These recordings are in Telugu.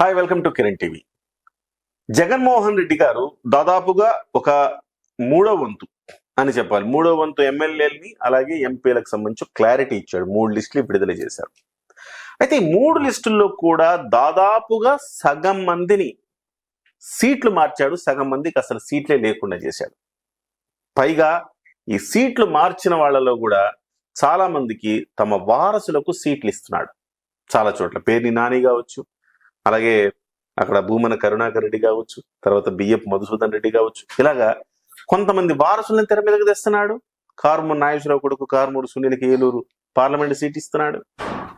Hi welcome to Kiran TV Jaganmohan Reddy garu దాదాపుగా ఒక మూడో వంతు అని చెప్పాలి. మూడో వంతు ఎమ్మెల్యేలని అలాగే ఎంపీలకు సంబంధించి క్లారిటీ ఇచ్చాడు. మూడు లిస్టులు విడుదల చేశారు. అయితే ఈ మూడు లిస్టుల్లో కూడా దాదాపుగా సగం మందిని సీట్లు మార్చాడు. సగం మందికి అసలు సీట్లే లేకుండా చేశాడు. పైగా ఈ సీట్లు మార్చిన వాళ్ళలో కూడా చాలా మందికి తమ వారసులకు సీట్లు ఇస్తున్నాడు. చాలా చోట్ల. పేర్ని నాని కావచ్చు అలాగే అక్కడ భూమన కరుణాకర్ రెడ్డి కావచ్చు తర్వాత బియ్యపు మధుసూదన్ రెడ్డి కావచ్చు. ఇలాగా కొంతమంది వారసులను తెర మీదకి తెస్తున్నాడు. కారుమూరు నాగేశ్వరరావు కొడుకు కారుమూరు సునీలకి ఏలూరు పార్లమెంట్ సీట్ ఇస్తున్నాడు.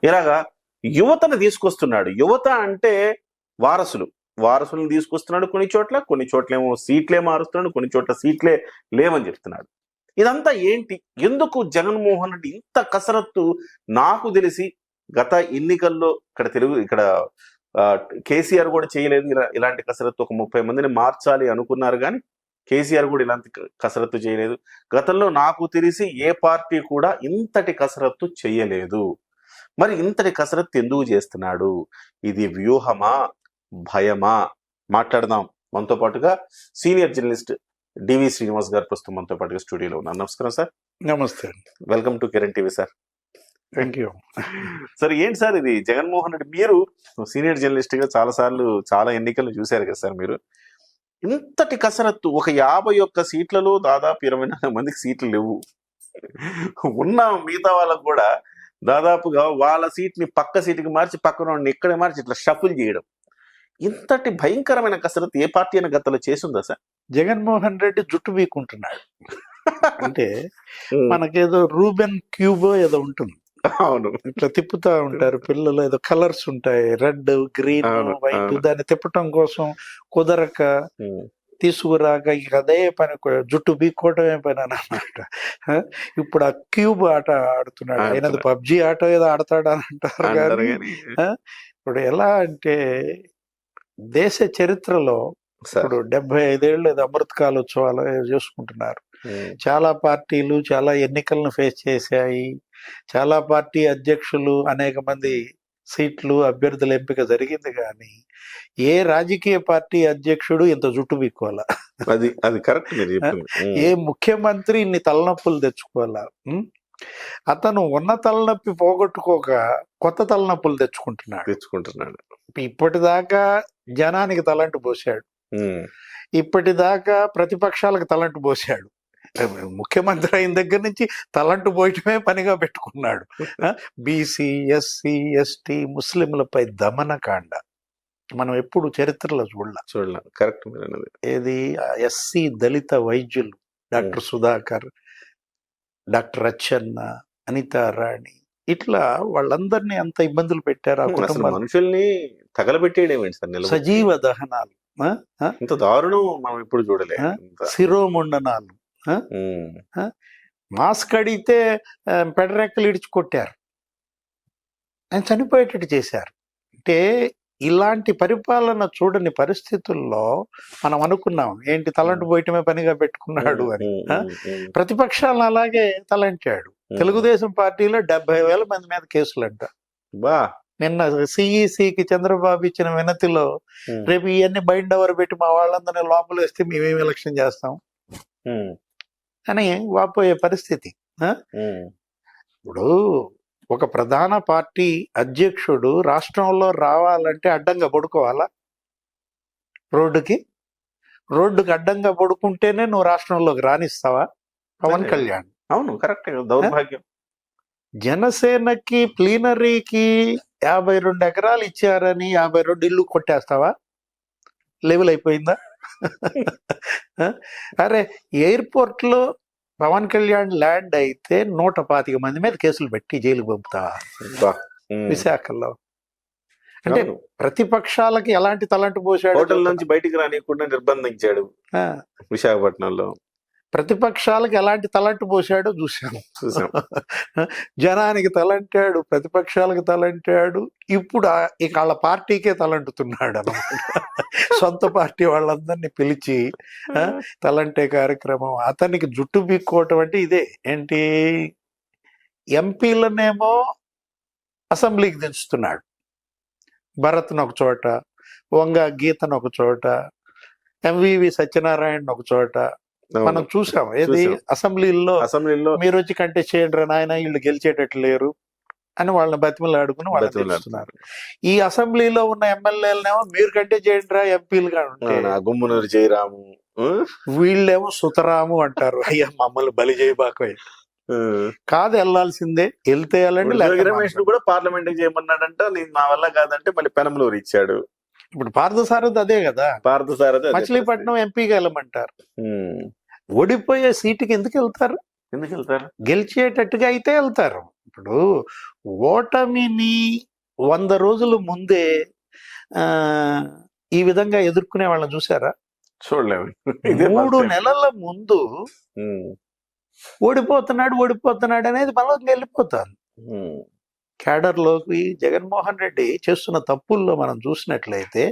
ఇలాగా యువతను తీసుకొస్తున్నాడు. యువత అంటే వారసులు. వారసులను తీసుకొస్తున్నాడు కొన్ని చోట్ల కొన్ని చోట్లేమో సీట్లే మారుస్తున్నాడు కొన్ని చోట్ల సీట్లే లేవని చెప్తున్నాడు. ఇదంతా ఏంటి? ఎందుకు జగన్మోహన్ రెడ్డి ఇంత కసరత్తు? నాకు తెలిసి గత ఎన్నికల్లో ఇక్కడ తెలుగు ఇక్కడ కేసీఆర్ కూడా చేయలేదు. ఇలా- ఇలాంటి కసరత్తు ఒక ముప్పై మందిని మార్చాలి అనుకున్నారు కానీ కేసీఆర్ కూడా ఇలాంటి కసరత్తు చేయలేదు. గతంలో నాకు తెలిసి ఏ పార్టీ కూడా ఇంతటి కసరత్తు చేయలేదు. మరి ఇంతటి కసరత్తు ఎందుకు చేస్తున్నాడు? ఇది వ్యూహమా? భయమా? మాట్లాడదాం. మనతో పాటుగా సీనియర్ జర్నలిస్ట్ డివి శ్రీనివాస్ గారు ప్రస్తుతం మనతో పాటుగా స్టూడియోలో ఉన్నారు. నమస్కారం సార్. నమస్తే welcome to Kiran TV sir. Thank you sir ఏంటి సార్ ఇది? జగన్మోహన్ రెడ్డి మీరు సీనియర్ జర్నలిస్ట్గా చాలా సార్లు చాలా ఎన్నికలు చూశారు కదా సార్ మీరు. ఇంతటి కసరత్తు ఒక యాభై ఒక్క సీట్లలో దాదాపు ఇరవై నాలుగు మందికి సీట్లు లేవు. ఉన్న మిగతా వాళ్ళకు కూడా దాదాపుగా వాళ్ళ సీట్ని పక్క సీటుకి మార్చి పక్కన ఇక్కడే మార్చి ఇట్లా షఫుల్ చేయడం. ఇంతటి భయంకరమైన కసరత్తు ఏ పార్టీ అయినా గతంలో చేసిందా సార్? జగన్మోహన్ రెడ్డి జుట్టు వీకుంటున్నాడు అంటే మనకేదో రూబెన్ క్యూబో ఏదో ఉంటుంది. అవును. ఇట్లా తిప్పుతా ఉంటారు పిల్లలు. ఏదో కలర్స్ ఉంటాయి. Red green white. దాన్ని తిప్పటం కోసం కుదరక తీసుకురాక ఇక అదే పని జుట్టు బీక్కోవటమే పని అన్నమాట ఆ, ఇప్పుడు ఆ క్యూబ్ ఆట ఆడుతున్నాడు. ఆయనది పబ్జి ఆట ఏదో ఆడతాడు అని అంటారు కానీ ఇప్పుడు ఎలా అంటే దేశ చరిత్రలో ఇప్పుడు డెబ్బై ఐదేళ్ళు ఏదో అమృత కాలోత్సవాలు ఏదో చేసుకుంటున్నారు. చాలా పార్టీలు చాలా ఎన్నికలను ఫేస్ చేశాయి. చాలా పార్టీ అధ్యక్షులు అనేక మంది సీట్లు అభ్యర్థుల ఎంపిక జరిగింది కానీ ఏ రాజకీయ పార్టీ అధ్యక్షుడు ఇంత జుట్టు బిక్కోవాలా అది అది కరెక్ట్ ఏ ముఖ్యమంత్రి ఇన్ని తలనొప్పులు తెచ్చుకోవాలా? అతను ఉన్న తలనొప్పి పోగొట్టుకోక కొత్త తలనొప్పులు తెచ్చుకుంటున్నాడు. తెచ్చుకుంటున్నాడు. ఇప్పటిదాకా జనానికి తలంటు ఉమ్, ఇప్పటిదాకా ప్రతిపక్షాలకు తలంటు పోశాడు. ముఖ్యమంత్రి అయిన దగ్గర నుంచి తలంటు పోయటమే పనిగా పెట్టుకున్నాడు. బీసీ ఎస్సీ ఎస్టీ ముస్లింలపై దమనకాండ. మనం ఎప్పుడు చరిత్రలో చూడాల. చూడలే. కరెక్ట్ ఏది? ఎస్సీ దళిత వైద్యులు డాక్టర్ సుధాకర్ డాక్టర్ అచ్చన్న అనితా రాణి ఇట్లా వాళ్ళందరినీ అంత ఇబ్బందులు పెట్టారు ఆ కుటుంబాలు మనుషుల్ని తగలబెట్టేయడమేంటి సార్? సజీవ దహనాలు? ఇంత దారుణం మనం ఇప్పుడు చూడలే. శిరోముండనాలు. మాస్క్ అడిగితే పెడరెక్కలు ఇడిచి కొట్టారు. ఆయన చనిపోయేటట్టు చేశారు. అంటే ఇలాంటి పరిపాలన చూడని పరిస్థితుల్లో మనం అనుకున్నాం ఏంటి తలంటు పోయటమే పనిగా పెట్టుకున్నాడు అని. ప్రతిపక్షాలను అలాగే తలంటాడు. తెలుగుదేశం పార్టీలో డెబ్బై వేల మంది మీద కేసులంట. బా. నిన్న సిఈసికి చంద్రబాబు ఇచ్చిన వినతిలో రేపు ఇవన్నీ బైండ్ ఓవర్ పెట్టి మా వాళ్ళందరినీ లోపల వేస్తే మేమేం ఎలక్షన్ చేస్తాం? అని వాపోయే పరిస్థితి ఇప్పుడు ఒక ప్రధాన పార్టీ అధ్యక్షుడు రాష్ట్రంలో రావాలంటే అడ్డంగా పడుకోవాలా? రోడ్డుకి? రోడ్డుకి అడ్డంగా పడుకుంటేనే నువ్వు రాష్ట్రంలోకి రాణిస్తావా? పవన్. కళ్యాణ్. అవును కరెక్ట్ దౌర్భాగ్యం. జనసేనకి ప్లీనరీకి యాభై రెండు ఎకరాలు ఇచ్చారని యాభై రెండు ఇల్లు కొట్టేస్తావా? లెవెల్ అయిపోయిందా? అరే ఎయిర్పోర్ట్లో పవన్ కళ్యాణ్ ల్యాండ్ అయితే నూట పాతిక మంది మీద కేసులు పెట్టి జైలుకు ఉమ్. విశాఖలో. అంటే. ప్రతిపక్షాలకి ఎలాంటి తలంటు పోసాడు? హోటల్ నుంచి బయటికి రానియకుండా నిర్బంధించాడు విశాఖపట్నంలో. ప్రతిపక్షాలకి ఎలాంటి తలంటు పోసాడో చూసాం జనానికి తలంటాడు ప్రతిపక్షాలకు తలంటాడు. ఇప్పుడు ఇక వాళ్ళ పార్టీకే తలంటుతున్నాడు అన్నమాట. సొంత పార్టీ వాళ్ళందరినీ పిలిచి తలంటే కార్యక్రమం. అతనికి జుట్టు బీక్కోవటం అంటే ఇదే. ఏంటి? ఎంపీలనేమో అసెంబ్లీకి దించుతున్నాడు. భరత్ను ఒక చోట వంగ గీతను ఒక చోట ఎంవివి సత్యనారాయణ ఒక చోట మనం చూసాం. ఏది. అసెంబ్లీలో అసెంబ్లీలో మీరు వచ్చి కంటే చేయండి నాయన వీళ్ళు గెలిచేటట్టు లేరు అని వాళ్ళని బతిమలాడుకుని వాళ్ళని బతిమలాడుతున్నారు. తెలుస్తున్నారు ఈ అసెంబ్లీలో ఉన్న ఎమ్మెల్యేలనేమో మీరు కంటే చేయండి రా ఎంపీలుగా ఉంటే. అవునా, గుమ్మునూరు జయరాము? వీళ్ళేమో సుతరాము అంటారు. అయ్యా మమ్మల్ని బలి చేయబాకోయ్ ఆ. కాదు వెళ్ళాల్సిందే. వెళ్తే వెళ్ళండి రమేష్ కూడా పార్లమెంట్ చేయమన్నాడంట. నేను నా వల్ల కాదంటే మళ్ళీ పెనంలూరు ఇచ్చాడు. ఇప్పుడు పార్థసారథి అదే కదా. పార్థ సారథి అదే. మచిలీపట్నం ఎంపీగా వెళ్ళమంటారు. ఓడిపోయే సీటుకి ఎందుకు వెళ్తారు ఎందుకు వెళ్తారు గెలిచేటట్టుగా అయితే వెళ్తారు ఇప్పుడు ఓటమిని వంద రోజుల ముందే ఆ ఈ విధంగా ఎదుర్కొనే వాళ్ళని చూసారా చూడలేము ఇదే మూడు. నెలల ముందు. ఓడిపోతున్నాడు ఓడిపోతున్నాడు అనేది మనలోకి వెళ్ళిపోతారు ఉమ్. క్యాడర్లోకి జగన్మోహన్ రెడ్డి చేస్తున్న తప్పుల్లో మనం చూసినట్లయితే.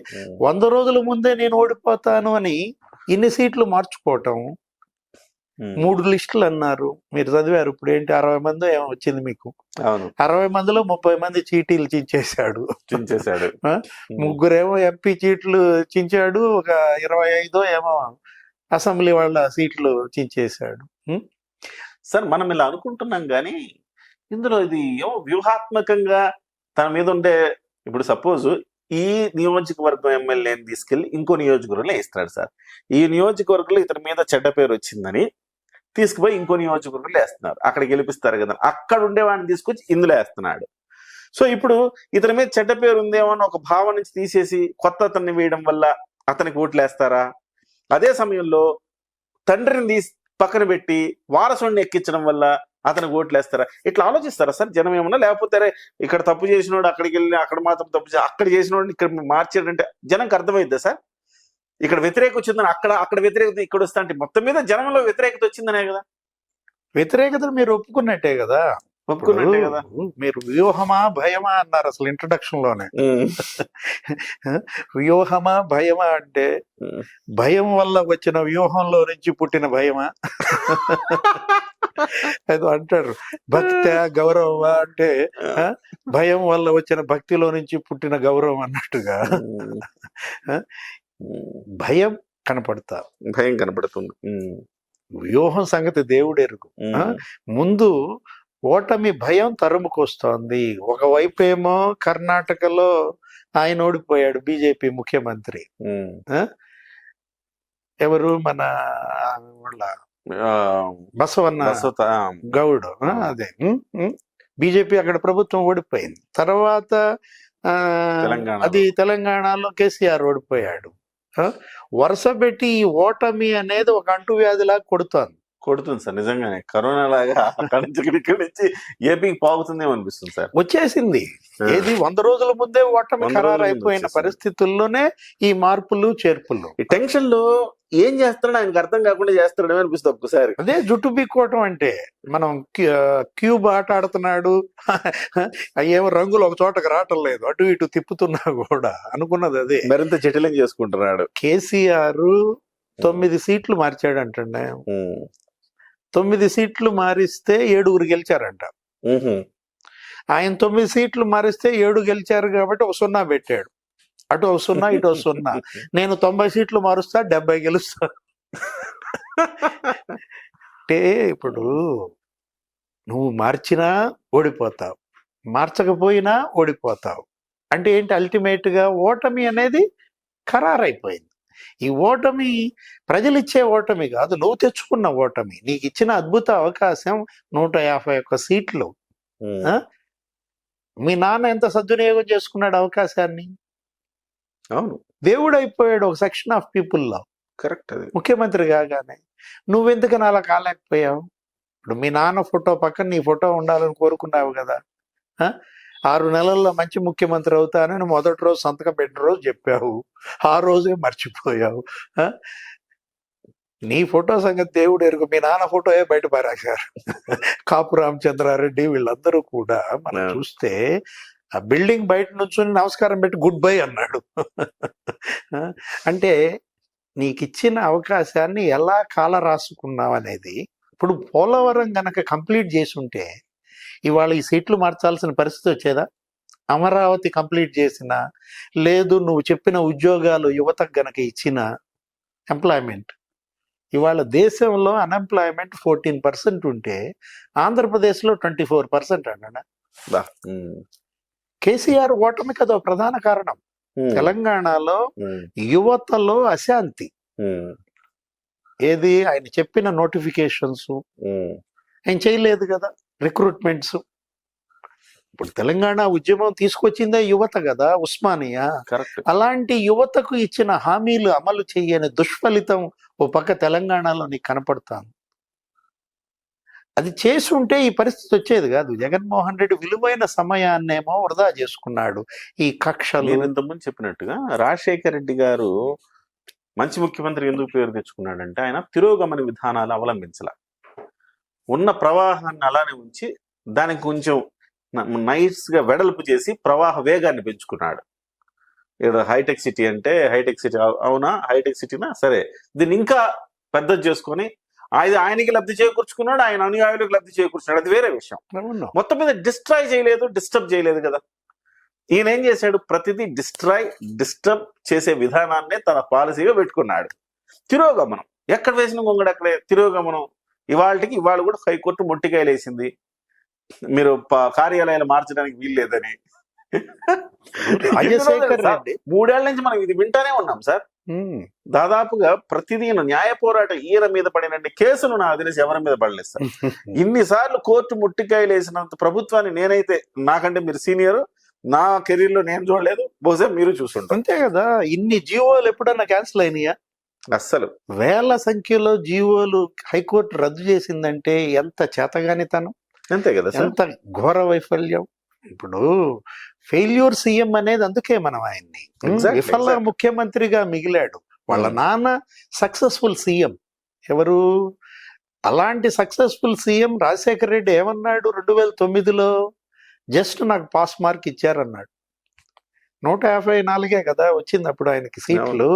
వంద రోజుల ముందే నేను ఓడిపోతాను అని ఇన్ని సీట్లు మార్చుకోవటం. మూడు లిస్టులు అన్నారు. మీరు చదివారు. ఇప్పుడు ఏంటి? అరవై మంది ఏమో వచ్చింది మీకు. అవును. అరవై మందిలో ముప్పై మంది చీటీలు చించేశాడు. చించేశాడు. ముగ్గురేమో ఎంపీ సీట్లు చించాడు. ఒక ఇరవై ఐదో ఏమో అసెంబ్లీ వాళ్ళ సీట్లు చించేశాడు? సార్ మనం ఇలా అనుకుంటున్నాం కానీ ఇందులో ఇది ఏమో వ్యూహాత్మకంగా తన మీద ఉండే ఇప్పుడు సపోజ్ ఈ నియోజకవర్గం ఎమ్మెల్యేని తీసుకెళ్ళి ఇంకో నియోజకవర్గంలో వేస్తాడు సార్. ఈ నియోజకవర్గంలో ఇతని మీద చెడ్డ పేరు వచ్చిందని తీసుకుపోయి ఇంకో నియోజకవర్గంలో వేస్తున్నారు. అక్కడ గెలిపిస్తారు కదా. అక్కడ ఉండేవాడిని తీసుకొచ్చి ఇందులో వేస్తున్నాడు. సో ఇప్పుడు ఇతని మీద చెడ్డ పేరు ఉందేమో అని ఒక భావం నుంచి తీసేసి కొత్త అతన్ని వేయడం వల్ల అతనికి ఓట్లు వేస్తారా? అదే సమయంలో తండ్రిని తీసి పక్కన పెట్టి వారసుడిని ఎక్కించడం వల్ల అతనికి ఓట్లు వేస్తారా? ఇట్లా ఆలోచిస్తారా సార్? జనం ఏమన్నా? లేకపోతే ఇక్కడ తప్పు చేసినోడు అక్కడికి వెళ్ళి అక్కడ మాత్రం తప్పు అక్కడ చేసినోడు ఇక్కడ మార్చాడంటే జనంకి అర్థమైద్దా సార్? ఇక్కడ వ్యతిరేక వచ్చిందని అక్కడ అక్కడ వ్యతిరేకత ఇక్కడ వస్తా అంటే మొత్తం మీద జనంలో వ్యతిరేకత వచ్చిందనే కదా? వ్యతిరేకతను మీరు ఒప్పుకున్నట్టే కదా? ఒప్పుకున్నట్టే కదా? మీరు వ్యూహమా భయమా అన్నారు అసలు ఇంట్రడక్షన్లోనే. వ్యూహమా భయమా అంటే. భయం వల్ల వచ్చిన వ్యూహంలో నుంచి పుట్టిన భయమా? ఏదో అంటారు. భక్తి గౌరవమా అంటే భయం వల్ల వచ్చిన భక్తిలో నుంచి పుట్టిన గౌరవం అన్నట్టుగా. భయం కనపడతా. భయం కనపడుతుంది. వ్యూహం సంగతి దేవుడెరుగు? ముందు ఓటమి భయం తరుముకొస్తోంది. ఒకవైపు ఏమో కర్ణాటకలో ఆయన ఓడిపోయాడు బీజేపీ ముఖ్యమంత్రి. ఎవరు మన వాళ్ళ? బసవన్న గౌడ్. అదే. బీజేపీ అక్కడ ప్రభుత్వం ఓడిపోయింది. తర్వాత. అది తెలంగాణలో కేసీఆర్ ఓడిపోయాడు. వరుస పెట్టి ఈ ఓటమి అనేది ఒక అంటువ్యాధిలా కొడుతోంది. కొడుతుంది సార్ నిజంగానే. కరోనా లాగా అక్కడి నుంచి ఇక్కడి నుంచి ఏపీకి పాగుతుందేమో అనిపిస్తుంది సార్. వచ్చేసింది. ఏది వంద రోజుల ముందే ఓటమి ఖరారు అయిపోయిన. పరిస్థితుల్లోనే ఈ మార్పులు చేర్పులు. ఈ టెన్షన్లో ఏం చేస్తాడో ఆయనకు అర్థం కాకుండా చేస్తాడేమో అనిపిస్తుంది ఒక్కసారి అదే జుట్టు బీక్కోవటం అంటే మనం క్యూ- క్యూబ్ ఆట ఆడుతున్నాడు. అయ్యేమో రంగులు ఒక చోటకి రావటం లేదు. అటు ఇటు తిప్పుతున్నా కూడా అనుకున్నది అదే. మరింత జటిలం చేసుకుంటున్నాడు. కేసీఆర్ తొమ్మిది సీట్లు మార్చాడంటండి. ఉమ్. తొమ్మిది సీట్లు మారిస్తే ఏడుగురు గెలిచారంట. ఆయన తొమ్మిది సీట్లు మారిస్తే ఏడు గెలిచారు కాబట్టి ఒక సున్నా పెట్టాడు. అటు ఒక సున్నా ఇటు ఒక సున్నా. నేను తొంభై సీట్లు మారుస్తా డెబ్బై గెలుస్తా. అంటే ఇప్పుడు నువ్వు మార్చినా ఓడిపోతావు. మార్చకపోయినా ఓడిపోతావు. అంటే ఏంటి అల్టిమేట్గా ఓటమి అనేది ఖరారైపోయింది. ఈ ఓటమి ప్రజలు ఇచ్చే ఓటమి కాదు నువ్వు తెచ్చుకున్న ఓటమి. నీకు ఇచ్చిన అద్భుత అవకాశం నూట యాభై ఒక్క సీట్లు? మీ నాన్న ఎంత సద్వినియోగం చేసుకున్నాడు అవకాశాన్ని? అవును. దేవుడు అయిపోయాడు ఒక సెక్షన్ ఆఫ్ పీపుల్లో. కరెక్ట్ అది. ముఖ్యమంత్రి కాగానే. నువ్వెందుకని అలా కాలేకపోయావు? ఇప్పుడు మీ నాన్న ఫోటో పక్కన నీ ఫోటో ఉండాలని కోరుకున్నావు కదా? ఆరు నెలల్లో మంచి ముఖ్యమంత్రి అవుతానని మొదటి రోజు సంతకం పెట్టిన రోజు చెప్పావు ఆ రోజే మర్చిపోయావు? నీ ఫోటో సంగతి దేవుడు ఎరుగు మీ నాన్న ఫోటోయే బయట పారాశారు కాపు రామచంద్రారెడ్డి వీళ్ళందరూ కూడా మనం. చూస్తే ఆ బిల్డింగ్ బయట నుంచి నమస్కారం పెట్టి గుడ్ బై అన్నాడు? అంటే నీకు ఇచ్చిన అవకాశాన్ని ఎలా కాల రాసుకున్నావు అనేది ఇప్పుడు పోలవరం గనక కంప్లీట్ చేసి ఉంటే ఇవాళ ఈ సీట్లు మార్చాల్సిన పరిస్థితి వచ్చేదా అమరావతి కంప్లీట్ చేసిన లేదు నువ్వు చెప్పిన ఉద్యోగాలు యువతకు గనక ఇచ్చిన ఎంప్లాయ్మెంట్ ఇవాళ దేశంలో అన్ఎంప్లాయ్మెంట్ ఫోర్టీన్ పర్సెంట్ ఉంటే ఆంధ్రప్రదేశ్లో ట్వంటీ ఫోర్ పర్సెంట్ అన్న. కేసీఆర్ ఓటమికి అదో ప్రధాన కారణం. తెలంగాణలో. యువతలో అశాంతి. ఏది ఆయన చెప్పిన నోటిఫికేషన్స్. ఆయన చేయలేదు కదా రిక్రూట్మెంట్స్. ఇప్పుడు తెలంగాణ ఉద్యమం తీసుకొచ్చిందే యువత కదా ఉస్మానియా. కరెక్ట్. అలాంటి యువతకు ఇచ్చిన హామీలు అమలు చేయని దుష్ఫలితం ఓ పక్క తెలంగాణలో నీకు కనపడతాను అది చేసి ఉంటే ఈ పరిస్థితి వచ్చేది కాదు. జగన్మోహన్ రెడ్డి విలువైన సమయాన్నేమో వృధా చేసుకున్నాడు. ఈ కక్షలు నేను ఇంతకుముందు చెప్పినట్టుగా రాజశేఖర రెడ్డి గారు మంచి ముఖ్యమంత్రి ఎందుకు పేరు తెచ్చుకున్నాడంటే ఆయన తిరోగమన విధానాలు అవలంబించాల. ఉన్న ప్రవాహాన్ని అలానే ఉంచి దానికి కొంచెం నైస్గా వెడల్పు చేసి ప్రవాహ వేగాన్ని పెంచుకున్నాడు. ఏదో హైటెక్ సిటీ అంటే హైటెక్ సిటీ అవునా? హైటెక్ సిటీనా? సరే. దీన్ని ఇంకా పెద్దది చేసుకొని ఆయన ఆయనకి లబ్ధి చేకూర్చుకున్నాడు ఆయన అనుయాయులకు లబ్ధి చేకూర్చున్నాడు అది వేరే విషయం. మొత్తం మీద డిస్ట్రాయ్ చేయలేదు డిస్టర్బ్ చేయలేదు కదా. ఈయన ఏం చేశాడు? ప్రతిదీ డిస్ట్రాయ్ డిస్టర్బ్ చేసే విధానాన్నే తన పాలసీగా పెట్టుకున్నాడు. తిరోగమనం. ఎక్కడ వేసిన గొంగడు అక్కడే? తిరోగమనం. ఇవాళకి ఇవాళ కూడా హైకోర్టు మొట్టికాయలు వేసింది మీరు కార్యాలయాలు మార్చడానికి వీల్లేదని. మూడేళ్ళ నుంచి మనం ఇది వింటానే ఉన్నాం సార్. దాదాపుగా ప్రతిదీ న్యాయ పోరాట ఈయన మీద పడినండి కేసును నాకు తెలిసి ఎవరి మీద పడలేదు సార్. ఇన్నిసార్లు కోర్టు ముట్టికాయలు వేసినంత ప్రభుత్వాన్ని నేనైతే నాకంటే మీరు సీనియర్ నా కెరీర్లో నేను చూడలేదు బహుశా మీరు చూసుంటారు. అంతే కదా ఇన్ని జీవోలు ఎప్పుడన్నా క్యాన్సిల్ అయినాయా? అస్సలు. వేల సంఖ్యలో జీవోలు హైకోర్టు రద్దు చేసిందంటే ఎంత చేతగానితనం? అంతే కదా ఎంత ఘోర వైఫల్యం? ఇప్పుడు ఫెయిల్యూర్ సీఎం అనేది అందుకే మనం ఆయన్ని. విఫల. ముఖ్యమంత్రిగా మిగిలాడు. వాళ్ళ. నాన్న సక్సెస్ఫుల్ సీఎం. ఎవరు? అలాంటి సక్సెస్ఫుల్ సీఎం రాజశేఖర రెడ్డి ఏమన్నాడు రెండు వేల తొమ్మిదిలో? జస్ట్ నాకు పాస్ మార్క్ ఇచ్చారన్నాడు. నూట యాభై నాలుగే కదా వచ్చింది అప్పుడు ఆయనకి సీట్లు.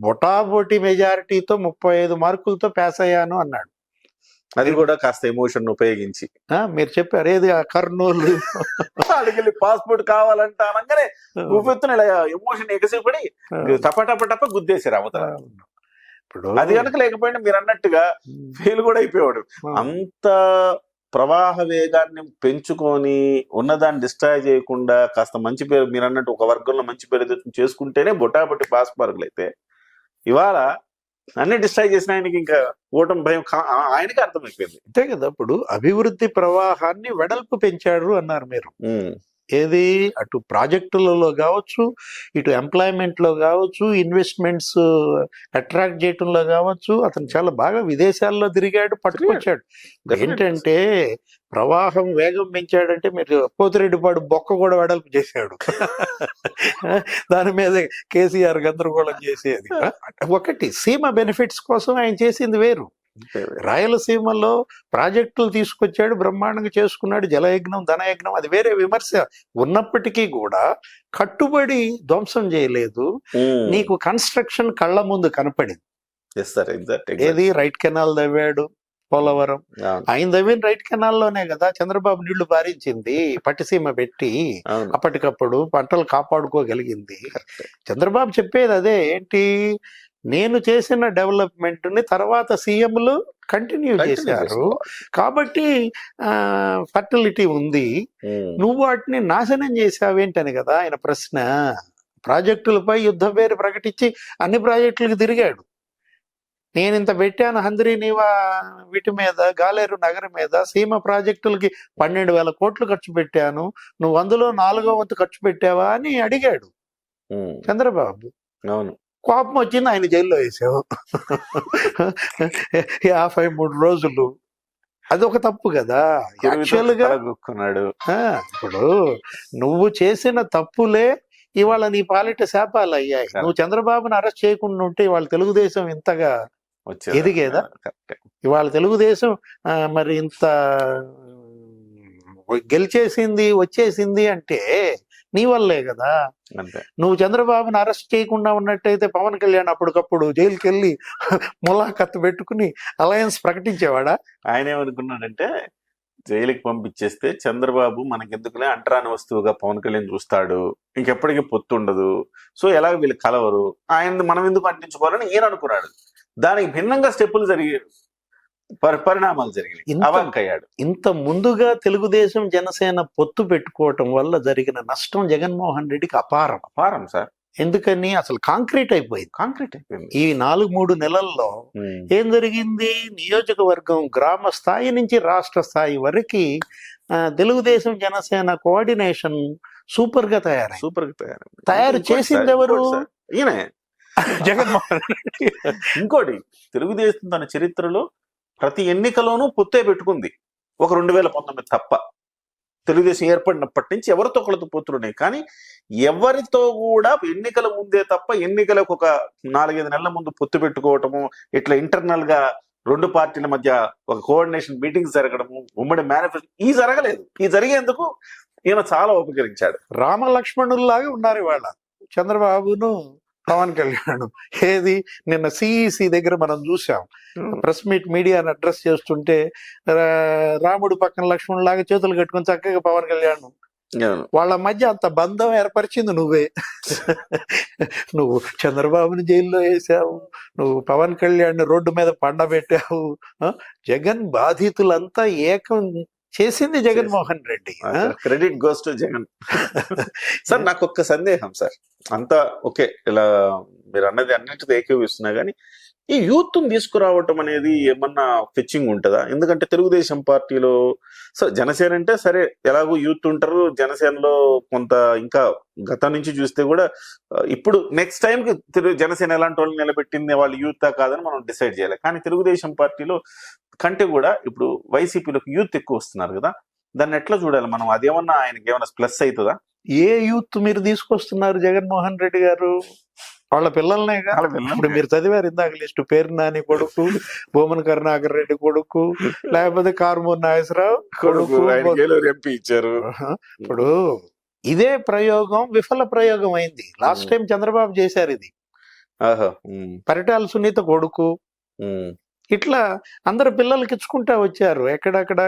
బొటాబొటి మెజారిటీతో ముప్పై ఐదు మార్కులతో పాస్ అయ్యాను అన్నాడు. అది కూడా కాస్త ఎమోషన్ ఉపయోగించి. ఆ, మీరు చెప్పారు ఏది ఆ కర్నూలు? అడిగి పాస్పోర్ట్ కావాలంట అనగానే గువ్వెత్తున ఇలా ఎమోషన్ ఎగసిపడి టప టప టప గుద్దేశారు అవతల ఇప్పుడు అది కనుక లేకపోయినా మీరు అన్నట్టుగా ఫెయిల్ కూడా అయిపోయాడు అంత ప్రవాహ వేగాన్ని పెంచుకొని ఉన్నదాన్ని డిస్ట్రాయ్ చేయకుండా కాస్త మంచి పేరు మీరు అన్నట్టు ఒక వర్గంలో మంచి పేరు చేసుకుంటేనే బొటాబొట్టి పాస్ మార్కులు అయితే ఇవాళ అన్ని డిస్ట్రాయ్ చేసిన ఆయనకి ఇంకా ఓటమి భయం ఆయనకి అర్థమైపోయింది. అంతే కదా ఇప్పుడు అభివృద్ధి ప్రవాహాన్ని వెడల్పు పెంచాడు అన్నారు మీరు. ఏది? అటు ప్రాజెక్టులలో కావచ్చు ఇటు ఎంప్లాయ్మెంట్లో కావచ్చు ఇన్వెస్ట్మెంట్స్ అట్రాక్ట్ చేయటంలో కావచ్చు అతను చాలా బాగా విదేశాల్లో తిరిగాడు పట్టుకొచ్చాడు. ఏంటంటే ప్రవాహం వేగం పెంచాడంటే మీరు పోతిరెడ్డిపాడు బొక్క కూడా వెడల్పు చేశాడు. దాని మీద కేసీఆర్ గందరగోళం చేసేది. ఒకటి సీమ బెనిఫిట్స్ కోసం ఆయన చేసింది వేరు. రాయలసీమలో ప్రాజెక్టులు తీసుకొచ్చాడు బ్రహ్మాండంగా చేసుకున్నాడు జలయజ్ఞం ధనయజ్ఞం అది వేరే విమర్శ. ఉన్నప్పటికీ కూడా కట్టుబడి ధ్వంసం చేయలేదు. ఉమ్, నీకు కన్స్ట్రక్షన్ కళ్ళ ముందు కనపడింది. ఏది? రైట్ కెనాల్ తవ్వాడు పోలవరం. ఆయన తవ్విన రైట్ కెనాల్లోనే కదా చంద్రబాబు నీళ్ళు పారించింది పట్టిసీమ పెట్టి. అప్పటికప్పుడు పంటలు కాపాడుకోగలిగింది. చంద్రబాబు చెప్పేది అదే ఏంటి? నేను చేసిన డెవలప్మెంట్ని తర్వాత సీఎంలు కంటిన్యూ చేశారు. కాబట్టి ఫర్టిలిటీ ఉంది. ఉమ్, నువ్వు వాటిని నాశనం చేసావేంటని కదా ఆయన ప్రశ్న. ప్రాజెక్టులపై యుద్ధ పేరు ప్రకటించి అన్ని ప్రాజెక్టులకు తిరిగాడు. నేను ఇంత పెట్టాను హంద్రీ నీవా వీటి మీద గాలేరు నగరం మీద సీమ ప్రాజెక్టులకి పన్నెండు వేల కోట్లు ఖర్చు పెట్టాను. నువ్వు అందులో నాలుగో వంతు ఖర్చు పెట్టావా అని అడిగాడు. ఉమ్, చంద్రబాబు. అవును. కోపం వచ్చింది ఆయన జైల్లో వేసావు. యాభై మూడు రోజులు. అదొక తప్పు కదా. యాక్చువల్గా తలగొక్కున్నాడు. ఆ, ఇప్పుడు నువ్వు చేసిన తప్పులే ఇవాళ నీ పాలిట శాపాలు అయ్యాయి. నువ్వు చంద్రబాబుని అరెస్ట్ చేయకుండా ఉంటే ఇవాళ తెలుగుదేశం ఇంతగా. ఎదిగేదా? ఇవాళ తెలుగుదేశం మరి ఇంత గెలిచేసింది వచ్చేసింది అంటే నీ వల్లే కదా. అంతే. నువ్వు చంద్రబాబుని అరెస్ట్ చేయకుండా ఉన్నట్టయితే పవన్ కళ్యాణ్ అప్పటికప్పుడు జైలుకి వెళ్ళి ములాఖత్తు పెట్టుకుని అలయన్స్ ప్రకటించేవాడా? ఆయన ఏమనుకున్నాడంటే జైలుకి పంపించేస్తే చంద్రబాబు మనకెందుకులే? అంటరాని వస్తువుగా పవన్ కళ్యాణ్ చూస్తాడు. ఇంకెప్పటికీ పొత్తు ఉండదు. సో ఎలాగ వీళ్ళు కలవరు? ఆయన మనం ఎందుకు అంటించుకోవాలని ఈయన అనుకున్నాడు. దానికి భిన్నంగా స్టెప్పులు జరిగి పరి- పరిణామాలు జరిగినాయి. ఇంత- అవాంక్ అయ్యాడు ఇంత ముందుగా తెలుగుదేశం జనసేన పొత్తు పెట్టుకోవటం వల్ల జరిగిన నష్టం జగన్మోహన్ రెడ్డికి అపారం. అపారం సార్. ఎందుకని? అసలు కాంక్రీట్ అయిపోయింది. కాంక్రీట్ అయిపోయింది. ఈ నాలుగు మూడు నెలల్లో. ఏం జరిగింది? నియోజకవర్గం గ్రామ స్థాయి నుంచి రాష్ట్ర స్థాయి వరకు తెలుగుదేశం జనసేన కోఆర్డినేషన్ సూపర్గా తయారై సూపర్గా తయారు తయారు చేసింది ఎవరు? ఈయనే. జగన్మోహన్ రెడ్డి. ఇంకోటి తెలుగుదేశం తన చరిత్రలో ప్రతి ఎన్నికలోనూ పొత్తే పెట్టుకుంది. ఒక రెండు వేల పంతొమ్మిది తప్ప. తెలుగుదేశం ఏర్పడినప్పటి నుంచి ఎవరితో ఒకళ్ళతో పొత్తులున్నాయి కానీ ఎవరితో కూడా ఎన్నికల ముందే తప్ప ఎన్నికలకు ఒక నాలుగైదు నెలల ముందు పొత్తు పెట్టుకోవటము ఇట్లా ఇంటర్నల్గా రెండు పార్టీల మధ్య ఒక కోఆర్డినేషన్ మీటింగ్స్ జరగడము ఉమ్మడి మేనిఫెస్టో ఈ జరగలేదు. ఈ జరిగేందుకు ఈయన చాలా ఉపకరించాడు. రామ లక్ష్మణుల్లాగా ఉన్నారు ఇవాళ. చంద్రబాబును పవన్ కళ్యాణ్ ఏది? నిన్న సిఈసి దగ్గర మనం చూసాం. ప్రెస్ మీట్ మీడియాని అడ్రస్ చేస్తుంటే రాముడు పక్కన లక్ష్మణ్ లాగా చేతులు కట్టుకొని చక్కగా పవన్ కళ్యాణ్ వాళ్ళ మధ్య అంత బంధం ఏర్పరిచింది నువ్వే. నువ్వు చంద్రబాబుని జైల్లో వేసావు నువ్వు పవన్ కళ్యాణ్ రోడ్డు మీద పండబెట్టావు? జగన్ బాధితులంతా ఏకం చేసింది Jaganmohan Reddy? Credit goes to Jagan. Sir నాకు ఒక్క సందేహం సార్. అంతా ఓకే ఇలా మీరు అన్నది అన్నిటితో ఏకీవిస్తున్నా కానీ ఈ యూత్ తీసుకురావటం అనేది ఏమన్నా ఫిచ్చింగ్ ఉంటుందా? ఎందుకంటే తెలుగుదేశం పార్టీలో సో జనసేన అంటే సరే ఎలాగో యూత్ ఉంటారు జనసేనలో కొంత ఇంకా గతం నుంచి చూస్తే కూడా ఇప్పుడు నెక్స్ట్ టైం కి తెలుగు జనసేన ఎలాంటి వాళ్ళని నిలబెట్టింది వాళ్ళు యూత్ కాదని మనం డిసైడ్ చేయాలి. కానీ తెలుగుదేశం పార్టీలో కంటే కూడా ఇప్పుడు వైసీపీలోకి యూత్ ఎక్కువ వస్తున్నారు కదా. దాన్ని ఎట్లా చూడాలి మనం? అదేమన్నా ఆయనకి ఏమైనా ప్లస్ అవుతుందా? ఏ యూత్ మీరు తీసుకొస్తున్నారు జగన్మోహన్ రెడ్డి గారు? వాళ్ళ పిల్లల్నే వాళ్ళ. ఇప్పుడు మీరు చదివారు ఇందాక లిస్టు పేరు నాని కొడుకు బొమ్మన కరుణాకర్ రెడ్డి కొడుకు లేకపోతే కారుమూరి నాగేశ్వరరావు కొడుకు ఎంపీ ఇచ్చారు. ఇప్పుడు ఇదే ప్రయోగం విఫల ప్రయోగం అయింది. లాస్ట్. టైం చంద్రబాబు చేశారు ఇది. పరిటాల సునీత కొడుకు. ఇట్లా అందరు పిల్లలకి ఇచ్చుకుంటా వచ్చారు. ఎక్కడక్కడ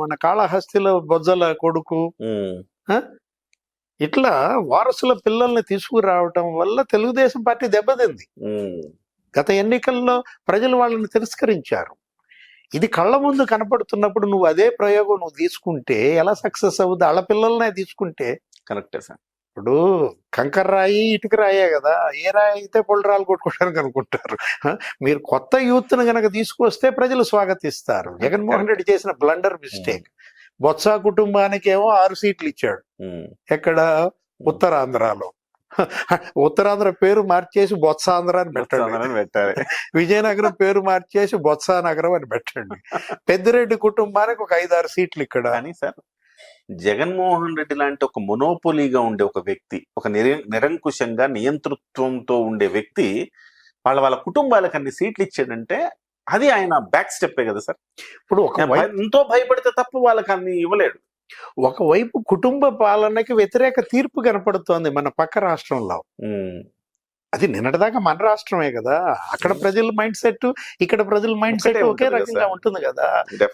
మన కాళహస్తిలో బొజ్జల కొడుకు. ఇట్లా వారసుల పిల్లల్ని తీసుకురావటం వల్ల తెలుగుదేశం పార్టీ దెబ్బతింది. గత ఎన్నికల్లో ప్రజలు వాళ్ళని తిరస్కరించారు. ఇది కళ్ళ ముందు కనపడుతున్నప్పుడు నువ్వు అదే ప్రయోగం నువ్వు తీసుకుంటే ఎలా సక్సెస్ అవుద్ది? వాళ్ళ పిల్లలనే తీసుకుంటే కరెక్టే సార్ ఇప్పుడు కంకర రాయి ఇటుక రాయే కదా ఏ రాయి అయితే పొలరాలు కొట్టుకోవడానికి అనుకుంటారు? మీరు కొత్త యూత్ను గనక తీసుకొస్తే ప్రజలు స్వాగతిస్తారు. జగన్మోహన్ రెడ్డి చేసిన బ్లండర్ మిస్టేక్. బొత్స కుటుంబానికి ఏమో ఆరు సీట్లు ఇచ్చాడు. ఎక్కడ? ఉత్తరాంధ్రలో. ఉత్తరాంధ్ర పేరు మార్చేసి బొత్సాంధ్ర అని పెట్టండి. పెట్టాలి. విజయనగరం పేరు మార్చేసి బొత్సా నగరం అని పెట్టండి. పెద్దిరెడ్డి కుటుంబానికి ఒక ఐదారు సీట్లు ఇక్కడ. కానీ సార్ జగన్మోహన్ రెడ్డి లాంటి ఒక మొనోపోలీగా ఉండే ఒక వ్యక్తి ఒక నిర- నిరంకుశంగా నియంతృత్వంతో ఉండే వ్యక్తి వాళ్ళ వాళ్ళ కుటుంబాలకు అన్ని సీట్లు ఇచ్చాడంటే అది ఆయన బ్యాక్ స్టెప్పే కదా సార్. ఇప్పుడు ఒక ఎంతో భయపడితే తప్ప వాళ్ళకి అన్ని ఇవ్వలేడు. ఒకవైపు కుటుంబ పాలనకి వ్యతిరేక తీర్పు కనపడుతోంది మన పక్క రాష్ట్రంలో. అది నిన్నటిదాకా మన రాష్ట్రమే కదా. అక్కడ ప్రజల మైండ్ సెట్ ఇక్కడ ప్రజల మైండ్ సెట్ ఒకే రకంగా. ఉంటుంది కదా.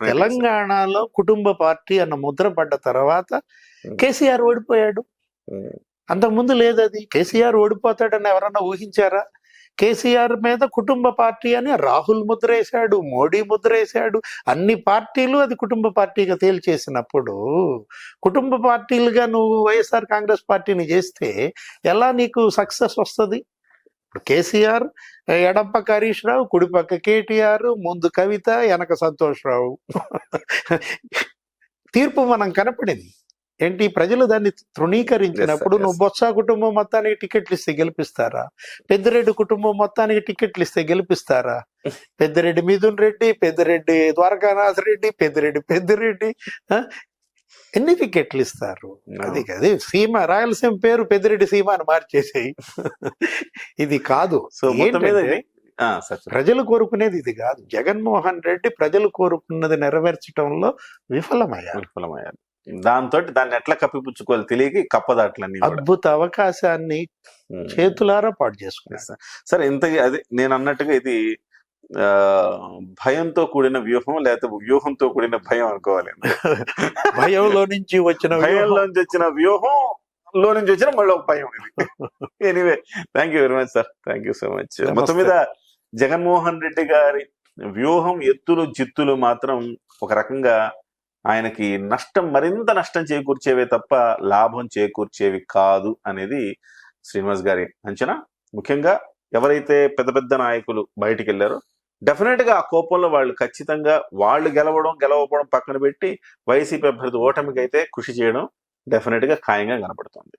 తెలంగాణలో కుటుంబ పార్టీ అన్న ముద్ర పడ్డ తర్వాత Hmm. కేసీఆర్ ఓడిపోయాడు. ఉమ్, అంతకుముందు లేదు అది కేసీఆర్ ఓడిపోతాడని ఎవరన్నా ఊహించారా? కేసీఆర్ మీద కుటుంబ పార్టీ అని రాహుల్ ముద్ర వేశాడు మోడీ ముద్ర వేశాడు. అన్ని పార్టీలు అది కుటుంబ పార్టీగా తేల్చేసినప్పుడు కుటుంబ పార్టీలుగా నువ్వు వైఎస్ఆర్ కాంగ్రెస్ పార్టీని చేస్తే ఎలా నీకు సక్సెస్ వస్తుంది? ఇప్పుడు కేసీఆర్ ఎడపక్క హరీష్ రావు కుడిపక్క కేటీఆర్ ముందు కవిత వెనక సంతోష్ రావు తీర్పు మనం కనపడింది. ఏంటి? ప్రజలు దాన్ని తృణీకరించినప్పుడు నువ్వు. బొత్స కుటుంబం మొత్తానికి టికెట్లు ఇస్తే గెలిపిస్తారా? పెద్దిరెడ్డి కుటుంబం మొత్తానికి టికెట్లు ఇస్తే గెలిపిస్తారా? పెద్దిరెడ్డి మిథున్ రెడ్డి పెద్దిరెడ్డి ద్వారకానాథ్ రెడ్డి పెద్దిరెడ్డి పెద్దిరెడ్డి? ఎన్ని టికెట్లు ఇస్తారు? అది అది సీమ రాయలసీమ పేరు పెద్దిరెడ్డి సీమ అని మార్చేసేయి. ఇది కాదు. ప్రజలు కోరుకునేది ఇది కాదు. జగన్మోహన్ రెడ్డి ప్రజలు కోరుకున్నది నెరవేర్చడంలో విఫలమయ్యారు. విఫలమయ్యారు. దాంతో దాన్ని ఎట్లా కప్పిపుచ్చుకోవాలి తెలియక కప్పదాట్లన్నీ అద్భుత అవకాశాన్ని. చేతులారా పాటు చేసుకున్నారు. సరే ఇంత అదే నేను అన్నట్టుగా ఇది భయంతో కూడిన వ్యూహం లేకపోతే వ్యూహంతో కూడిన భయం అనుకోవాలి. భయంలో నుంచి వచ్చిన వ్యూహం. భయంలోంచి వచ్చిన వ్యూహం లో నుంచి వచ్చిన మళ్ళీ ఒక భయం ఇది. Anyway thank you very much sir thank you so much. మొత్తం మీద జగన్మోహన్ రెడ్డి గారి వ్యూహం ఎత్తులు జిత్తులు మాత్రం ఒక రకంగా ఆయనకి నష్టం మరింత నష్టం చేకూర్చేవే తప్ప లాభం చేకూర్చేవి కాదు అనేది శ్రీనివాస్ గారి అంచనా. ముఖ్యంగా ఎవరైతే పెద్ద పెద్ద నాయకులు బయటికి వెళ్ళారో డెఫినెట్గా ఆ కోపంలో వాళ్ళు ఖచ్చితంగా వాళ్ళు గెలవడం గెలవకపోవడం పక్కన పెట్టి వైసీపీ అభ్యర్థి ఓటమికి అయితే కృషి చేయడం డెఫినెట్గా ఖాయంగా కనపడుతుంది